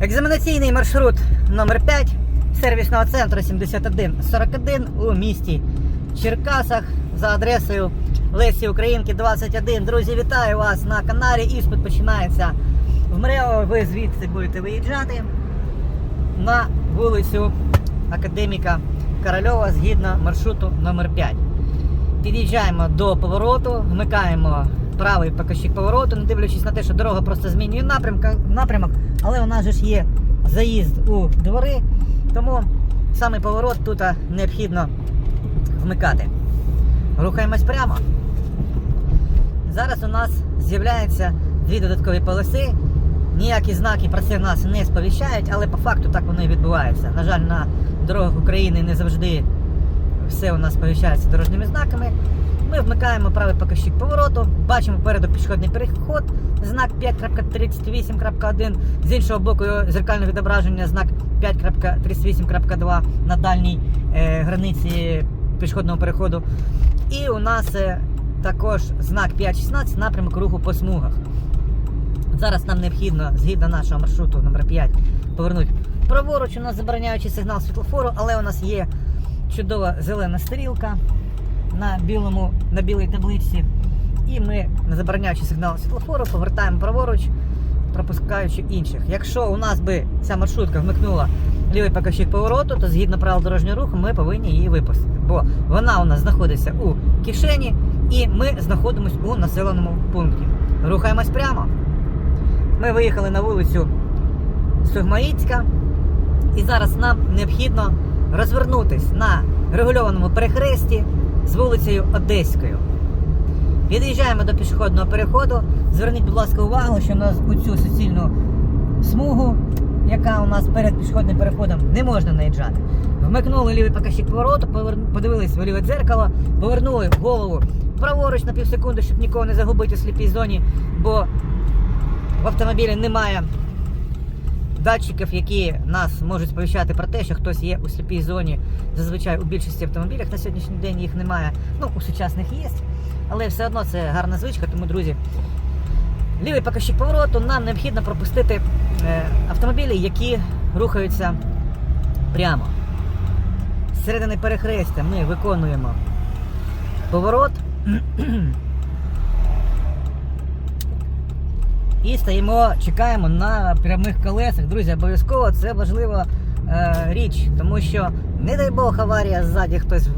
Екзаменаційний маршрут номер 5 сервісного центру 7141 у місті Черкасах за адресою Лесі Українки 21. Друзі, вітаю вас на каналі. Іспит починається в МРЕО. Ви звідси будете виїжджати на вулицю Академіка Корольова згідно маршруту номер 5. Під'їжджаємо до повороту, вмикаємо правий покажчик повороту, не дивлячись на те, що дорога просто змінює напрямок, але у нас ж є заїзд у двори, тому саме поворот тут необхідно вмикати. Рухаємось прямо. Зараз у нас з'являються дві додаткові полоси. Ніякі знаки про це нас не сповіщають, але по факту так воно і відбувається. На жаль, на дорогах України не завжди все у нас сповіщається дорожніми знаками. Ми вмикаємо правий показчик повороту, бачимо попереду пішохідний переход, знак 5.38.1, з іншого боку зеркальне відображення, знак 5.38.2 на дальній е, границі пішохідного переходу. І у нас е, також знак 5.16 напрямок руху по смугах. Зараз нам необхідно, згідно нашого маршруту номер 5 повернути праворуч. У нас забороняючий сигнал світлофору, але у нас є чудова зелена стрілка на білому, на білій табличці. І ми на забороняючий сигнал світлофору повертаємо праворуч, пропускаючи інших. Якщо у нас би ця маршрутка вмикнула лівий показчик повороту, то згідно правил дорожнього руху ми повинні її випустити. Бо вона у нас знаходиться у кишені і ми знаходимося у населеному пункті. Рухаємось прямо. Ми виїхали на вулицю Сугмаїцька, і зараз нам необхідно розвернутись на регульованому перехресті з вулицею Одеською. Під'їжджаємо до пішохідного переходу. Зверніть, будь ласка, увагу, що у нас у цю суцільну смугу, яка у нас перед пішохідним переходом, не можна наїжджати. Вмикнули лівий покажчик повороту, подивились в ліве дзеркало, повернули голову праворуч на півсекунди, щоб нікого не загубити у сліпій зоні, бо в автомобілі немає датчиків, які нас можуть сповіщати про те, що хтось є у сліпій зоні. Зазвичай у більшості автомобілях на сьогоднішній день їх немає. Ну, у сучасних є. Але все одно це гарна звичка, тому, друзі, лівий покажчик повороту нам необхідно пропустити е, автомобілі, які рухаються прямо. З середини перехрестя ми виконуємо поворот. І стоїмо, чекаємо на прямих колесах. Друзі, обов'язково це важлива е, річ, тому що, не дай Бог, аварія ззаді хтось е,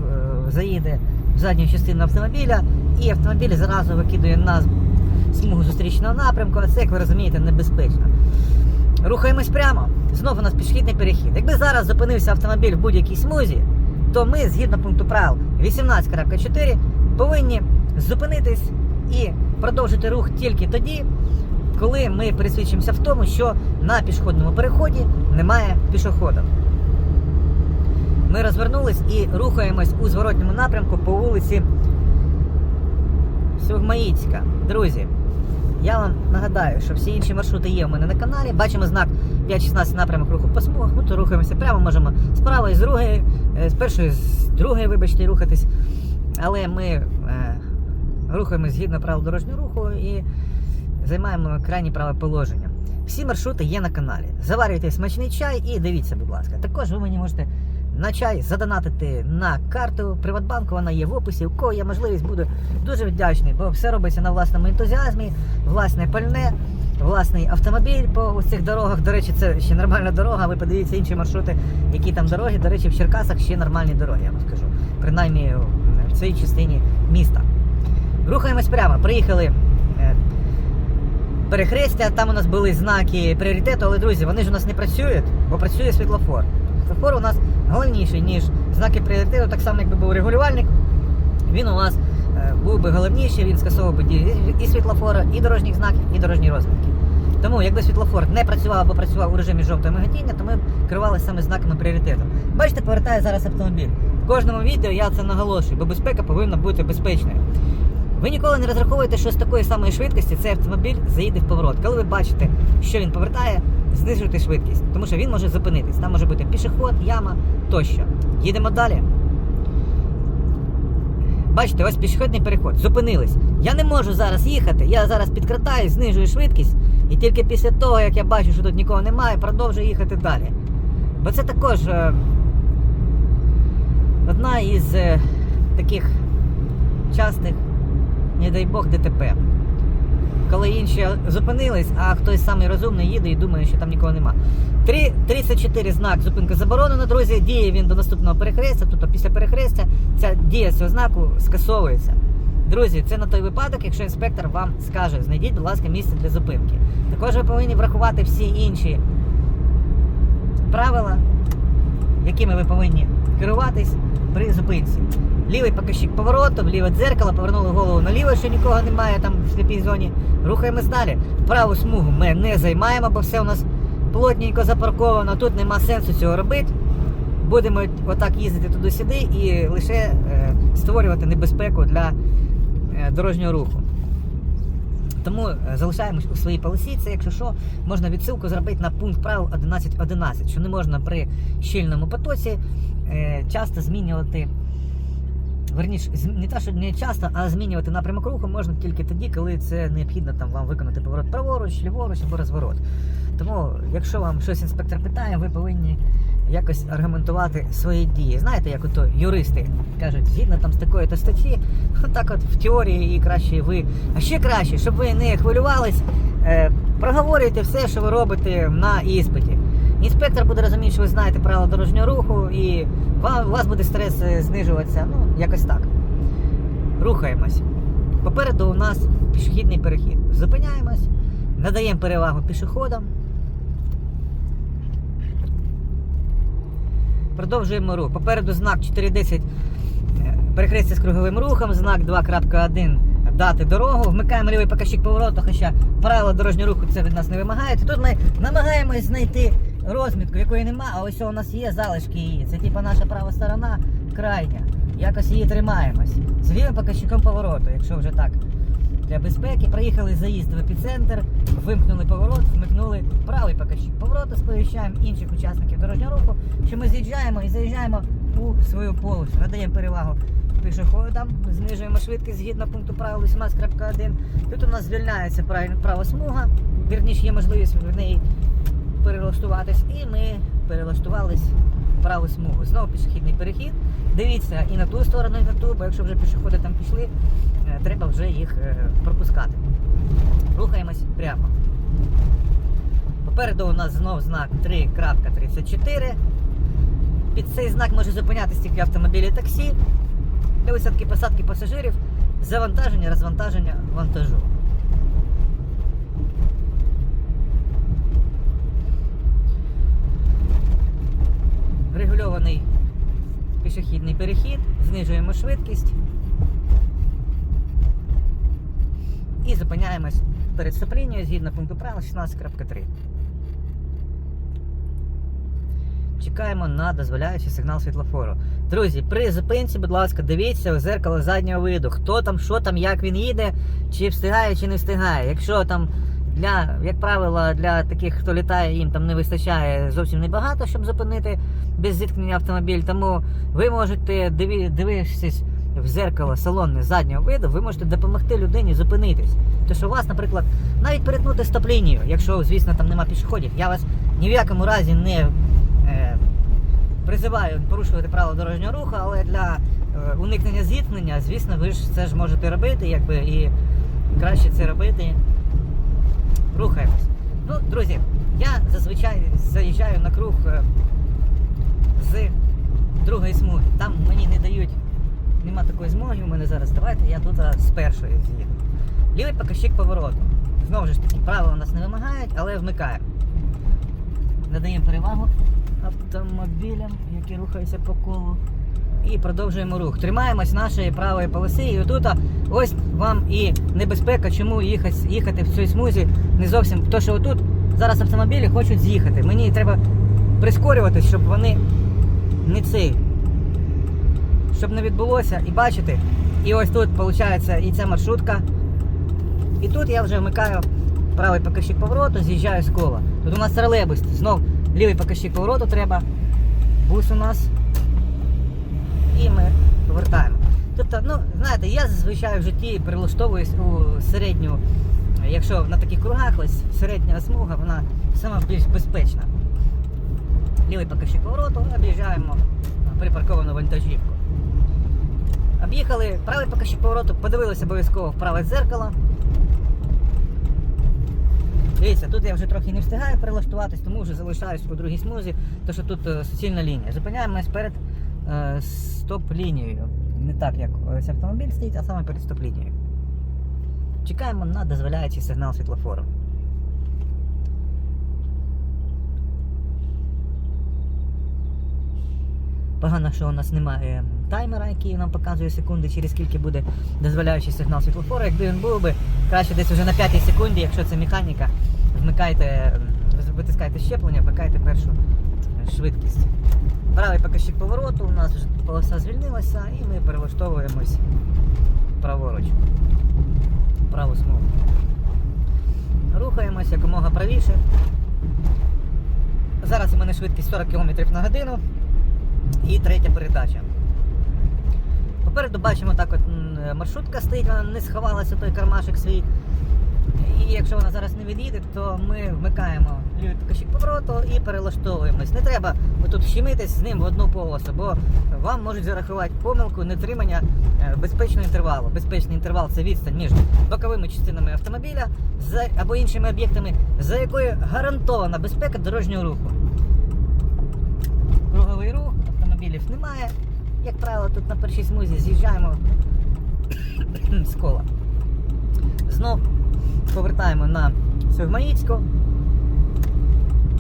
заїде в задню частину автомобіля, і автомобіль зразу викидує на смугу зустрічного напрямку, а це, як ви розумієте, небезпечно. Рухаємось прямо. Знову у нас пішохідний перехід. Якби зараз зупинився автомобіль в будь-якій смузі, то ми, згідно пункту правил 18.4, повинні зупинитись і продовжити рух тільки тоді, коли ми пересвідчимося в тому, що на пішохідному переході немає пішоходів. Ми розвернулись і рухаємось у зворотньому напрямку по вулиці Сюгмаїцька. Друзі, я вам нагадаю, що всі інші маршрути є у мене на каналі. Бачимо знак 5.16 напрямок руху по смугах. Ми то рухаємося прямо, можемо з правої, з другої, е, з першої, з другої, вибачте, рухатись. Але ми е, рухаємось згідно правил дорожнього руху і займаємо крайні праве положення. Всі маршрути є на каналі. Заварюйте смачний чай і дивіться, будь ласка. Також ви мені можете на чай задонатити на карту Приватбанку, вона є в описі. У кого є можливість, буду дуже вдячний, бо все робиться на власному ентузіазмі, власне пальне, власний автомобіль по цих дорогах. До речі, це ще нормальна дорога. Ви подивіться інші маршрути, які там дороги. До речі, в Черкасах ще нормальні дороги, я вам скажу. Принаймні в цій частині міста. Рухаємось прямо. Приїхали перехрестя, там у нас були знаки пріоритету, але друзі, вони ж у нас не працюють, бо працює світлофор. Світлофор у нас головніший, ніж знаки пріоритету, так само, якби був регулювальник. Він у нас е, був би головніший, він скасовував би дії і світлофора, і дорожніх знаків, і дорожні розмітки. Тому, якби світлофор не працював або працював у режимі жовтого миготіння, то ми керувалися саме знаками пріоритету. Бачите, повертає зараз автомобіль. В кожному відео я це наголошую, бо безпека повинна бути безпечною. Ви ніколи не розраховуєте, що з такої самої швидкості цей автомобіль заїде в поворот. Коли ви бачите, що він повертає, знижуйте швидкість, тому що він може зупинитись. Там може бути пішоход, яма тощо. Їдемо далі. Бачите, ось пішохідний переход. Зупинились. Я не можу зараз їхати. Я зараз підкратаю, знижую швидкість І тільки після того, як я бачу, що тут нікого немає, продовжую їхати далі. Бо це також е, одна із е, таких частих, не дай Бог, ДТП. Коли інші зупинились, а хтось самий розумний їде і думає, що там нікого нема. Три- 34 знак зупинка заборонена, друзі. Діє він до наступного перехрестя, тобто після перехрестя ця дія цього знаку скасовується. Друзі, це на той випадок, якщо інспектор вам скаже, знайдіть, будь ласка, місце для зупинки. Також ви повинні врахувати всі інші правила, якими ви повинні керуватись при зупинці. Лівий покажчик повороту, ліве дзеркало, повернули голову наліво, що нікого немає там в сліпій зоні. Рухаємось далі. Праву смугу ми не займаємо, бо все у нас плотненько запарковано. Тут нема сенсу цього робити. Будемо отак їздити туди-сюди і лише е, створювати небезпеку для е, дорожнього руху. Тому е, залишаємось у своїй полосі. Це, якщо що, можна відсилку зробити на пункт правил 11.11, що не можна при щільному потоці часто змінювати. Верніше, не те, що не часто, а змінювати напрямок руху можна тільки тоді, коли це необхідно там вам виконати поворот праворуч, ліворуч або розворот. Тому, якщо вам щось інспектор питає, ви повинні якось аргументувати свої дії. Знаєте, як ото юристи кажуть, згідно там з такої статті, так от в теорії і краще ви. А ще краще, щоб ви не хвилювались, е, проговорюйте все, що ви робите на іспиті. Інспектор буде розуміти, що ви знаєте правила дорожнього руху, і у вас буде стрес е, знижуватися. Ну, якось так. Рухаємось. Попереду у нас пішохідний перехід. Зупиняємось, надаємо перевагу пішоходам. Продовжуємо рух. Попереду знак 410 е, перехрестя з круговим рухом, знак 2.1 дати дорогу. Вмикаємо лівий показчик повороту, хоча правила дорожнього руху це від нас не вимагають. Тут ми намагаємось знайти розмітку, якої нема, а ось у нас є залишки її. Це типа наша права сторона крайня. Якось її тримаємось. З лівим показчиком повороту, якщо вже так. Для безпеки проїхали заїзд в епіцентр, вимкнули поворот, вмикнули правий показчик повороту, сповіщаємо інших учасників дорожнього руху, що ми з'їжджаємо і заїжджаємо у свою полосу. Надаємо перевагу пішоходам, знижуємо швидкість згідно пункту правил 18.1. Тут у нас звільняється прав- права смуга, вірніше є можливість в неї перелаштуватись, і ми перелаштувались в праву смугу. Знову пішохідний перехід. Дивіться і на ту сторону, і на ту, бо якщо вже пішоходи там пішли, е, треба вже їх е, пропускати. Рухаємось прямо. Попереду у нас знов знак 3.34. Під цей знак може зупинятися тільки автомобілі таксі для висадки посадки пасажирів, завантаження, розвантаження вантажу. Регульований пішохідний перехід, знижуємо швидкість і зупиняємось перед стоп-лінією згідно пункту правил 16.3. Чекаємо на дозволяючий сигнал світлофору. Друзі, при зупинці, будь ласка, дивіться у зеркало заднього виду. Хто там, що там, як він їде, чи встигає, чи не встигає. Якщо там для, як правило, для таких, хто літає, їм там не вистачає зовсім небагато, щоб зупинити без зіткнення автомобіль. Тому ви можете дивитися в зеркало салонне заднього виду, ви можете допомогти людині зупинитись. Тому що у вас, наприклад, навіть перетнути стоп-лінію, якщо, звісно, там нема пішоходів, я вас ні в якому разі не е, призиваю порушувати правила дорожнього руху, але для е, уникнення зіткнення, звісно, ви ж це ж можете робити, якби і краще це робити. Рухаємось. Ну, друзі, я зазвичай заїжджаю на круг е, з другої смуги. Там мені не дають, нема такої змоги у мене зараз. Давайте я тут з першої з'їду. Лівий показчик повороту. Знову ж таки, правила нас не вимагають, але вмикаємо. Надаємо перевагу автомобілям, які рухаються по колу. І продовжуємо рух. Тримаємось нашої правої полоси. І отут ось вам і небезпека, чому їхати, їхати в цій смузі не зовсім. То, що отут зараз автомобілі хочуть з'їхати. Мені треба прискорюватись, щоб вони не цей. Щоб не відбулося. І бачите, і ось тут виходить і ця маршрутка. І тут я вже вмикаю правий показчик повороту, з'їжджаю з кола. Тут у нас тролейбус, знов лівий показчик повороту треба. Бус у нас. І ми повертаємо. Тобто, ну, знаєте, я зазвичай в житті прилаштовуюсь у середню якщо на таких кругах, ось середня смуга, вона сама більш безпечна. Лівий покажчик повороту, об'їжджаємо припарковану вантажівку. Об'їхали правий покажчик повороту, подивилися обов'язково в праве дзеркало. Дивіться, тут я вже трохи не встигаю перелаштуватись, тому вже залишаюсь у другій смузі, тому що тут е, суцільна лінія. Зупиняємось перед стоп-лінією. Не так, як ось автомобіль стоїть, а саме перед стоп-лінією. Чекаємо на дозволяючий сигнал світлофору. Погано, що у нас немає таймера, який нам показує секунди, через скільки буде дозволяючий сигнал світлофору. Якби він був би краще десь вже на 5 секунді, якщо це механіка, вмикайте, витискайте щеплення, вмикайте першу е, швидкість. Правий покажчик повороту, у нас вже полоса звільнилася і ми перелаштовуємось праворуч. Праву смугу. Рухаємось якомога правіше. Зараз у мене швидкість 40 км на годину. І третя передача. Попереду бачимо так от маршрутка стоїть, вона не сховалася той кармашик свій. І якщо вона зараз не від'їде, то ми вмикаємо лівий покажчик повороту і перелаштовуємось. Не треба отут щемитись з ним в одну полосу, бо вам можуть зарахувати помилку нетримання е, безпечного інтервалу. Безпечний інтервал це відстань між боковими частинами автомобіля або іншими об'єктами, за якою гарантована безпека дорожнього руху. Круговий рух, автомобілів немає. Як правило, тут на першій смузі з'їжджаємо з кола. Знов повертаємо на Севмаїцьку,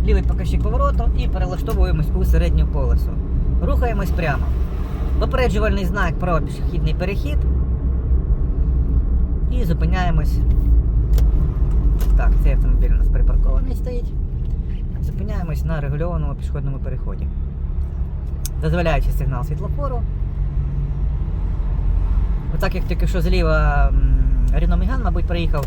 лівий покажчик повороту і перелаштовуємось у середню полосу. Рухаємось прямо. Попереджувальний знак про пішохідний перехід. І зупиняємось. Так, цей автомобіль у нас припаркований стоїть. Зупиняємось на регульованому пішохідному переході. Дозволяючи сигнал світлофору. Отак як тільки що зліва Міган, мабуть, приїхав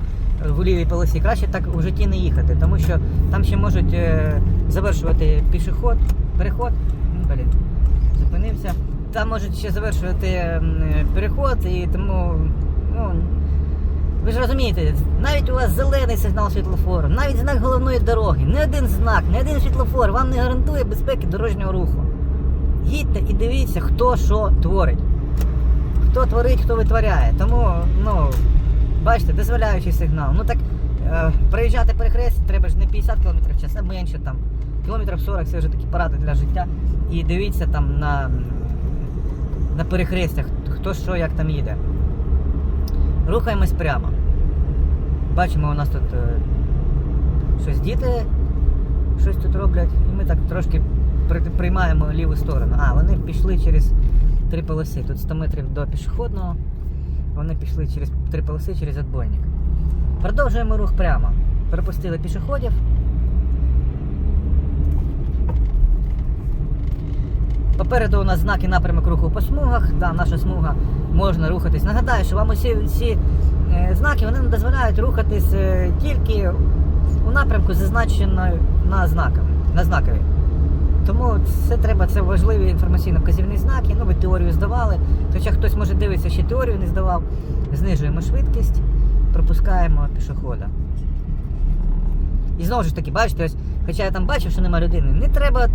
в лівій полосі, краще так у житті не їхати, тому що там ще можуть е, завершувати пішоход, переход. Блін, зупинився. Там можуть ще завершувати переход і тому. Ну, ви ж розумієте, навіть у вас зелений сигнал світлофору, навіть знак головної дороги, не один знак, не один світлофор вам не гарантує безпеки дорожнього руху. Їдьте і дивіться, хто що творить. Хто творить, хто витворяє. Тому, ну, бачите, дозволяючий сигнал. Ну так е, проїжджати перехрест треба ж не 50 км в час, а менше там. Кілометрів 40 це вже такі поради для життя. І дивіться там на, на перехрестях, хто що як там їде. Рухаємось прямо. Бачимо, у нас тут е, щось діти щось тут роблять, і ми так трошки при- приймаємо ліву сторону. А, вони пішли через три полоси. Тут 100 метрів до пішохідного. Вони пішли через три полоси через отбойник. Продовжуємо рух прямо. Пропустили пішоходів. Попереду у нас знаки напрямок руху по смугах. Да, наша смуга можна рухатись. Нагадаю, що вам усі ці е, знаки вони нам дозволяють рухатись е, тільки у напрямку, зазначеною на знакові. Тому це треба, це важливі інформаційно-вказівні знаки. Ну, ви теорію здавали. Хоча хтось може дивитися, ще теорію не здавав. Знижуємо швидкість, пропускаємо пішохода. І знову ж таки, бачите, ось, хоча я там бачив, що нема людини, не треба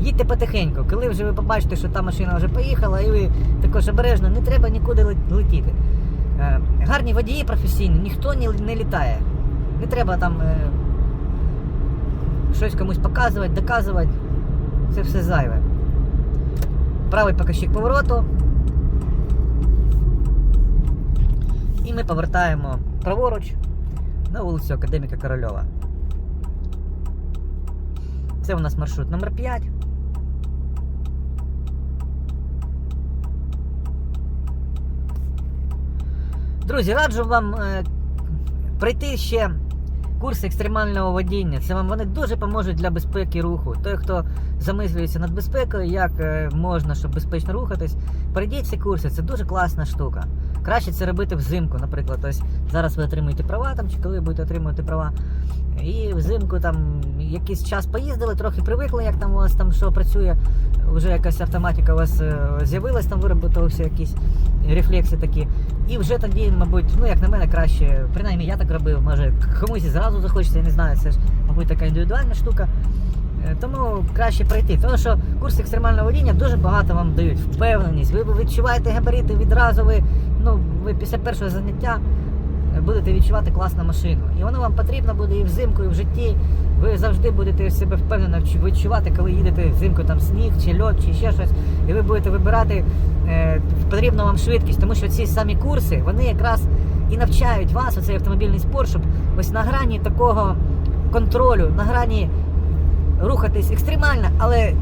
їдьте потихеньку. Коли вже ви побачите, що та машина вже поїхала, і ви також обережно, не треба нікуди летіти. Е, гарні водії професійні, ніхто не, не літає. Не треба там е, щось комусь показувати, доказувати. Це все зайве. Правий покажчик повороту. І ми повертаємо праворуч на вулицю Академіка Корольова. Це у нас маршрут номер 5. Друзі, раджу вам е, пройти ще курси екстремального водіння. Це вам вони дуже поможуть для безпеки руху. Той, хто замислюється над безпекою, як е, можна, щоб безпечно рухатись, пройдіть ці курси, це дуже класна штука. Краще це робити взимку, наприклад. Ось зараз ви отримуєте права там, чи коли будете отримувати права. І взимку там якийсь час поїздили, трохи привикли, як там у вас там що працює. Вже якась автоматика у вас е, з'явилась, там виробилися якісь рефлекси такі. І вже тоді, мабуть, ну як на мене, краще, принаймні я так робив, може комусь і зразу захочеться, я не знаю, це ж, мабуть, така індивідуальна штука. Е, Тому краще пройти. Тому що курс екстремального водіння дуже багато вам дають. Впевненість. Ви відчуваєте габарити відразу. Ви, ну, ви після першого заняття будете відчувати класну машину. І воно вам потрібно буде і взимку, і в житті. Ви завжди будете себе впевнено відчувати, коли їдете взимку там сніг чи льод, чи ще щось. І ви будете вибирати е, потрібну вам швидкість, тому що ці самі курси вони якраз і навчають вас, оцей автомобільний спорт, щоб ось на грані такого контролю, на грані рухатись екстремально, але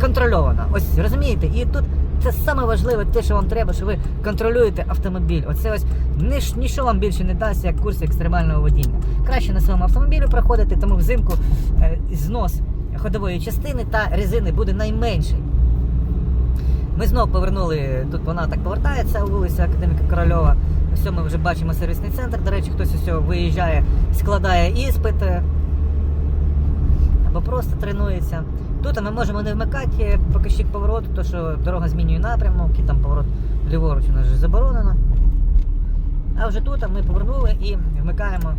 контрольовано. Ось розумієте? І тут це саме важливе, те, що вам треба, що ви контролюєте автомобіль. Оце ось ніж, ніщо вам більше не дасть, як курс екстремального водіння. Краще на своєму автомобілі проходити, тому взимку е, знос ходової частини та резини буде найменший. Ми знов повернули, тут вона так повертається, вулиця Академіка Корольова. Ось ми вже бачимо сервісний центр. До речі, хтось ось виїжджає, складає іспит е, або просто тренується. Тут ми можемо не вмикати покажчик повороту, тому що дорога змінює напрямок, і там поворот ліворуч у нас вже заборонено. А вже тут ми повернули і вмикаємо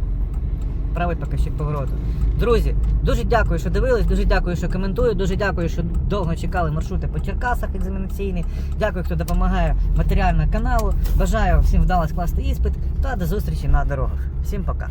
правий покажчик повороту. Друзі, дуже дякую, що дивились, дуже дякую, що коментують, дуже дякую, що довго чекали маршрути по Черкасах екзаменаційні. Дякую, хто допомагає матеріально каналу. Бажаю всім вдало скласти іспит та до зустрічі на дорогах. Всім пока.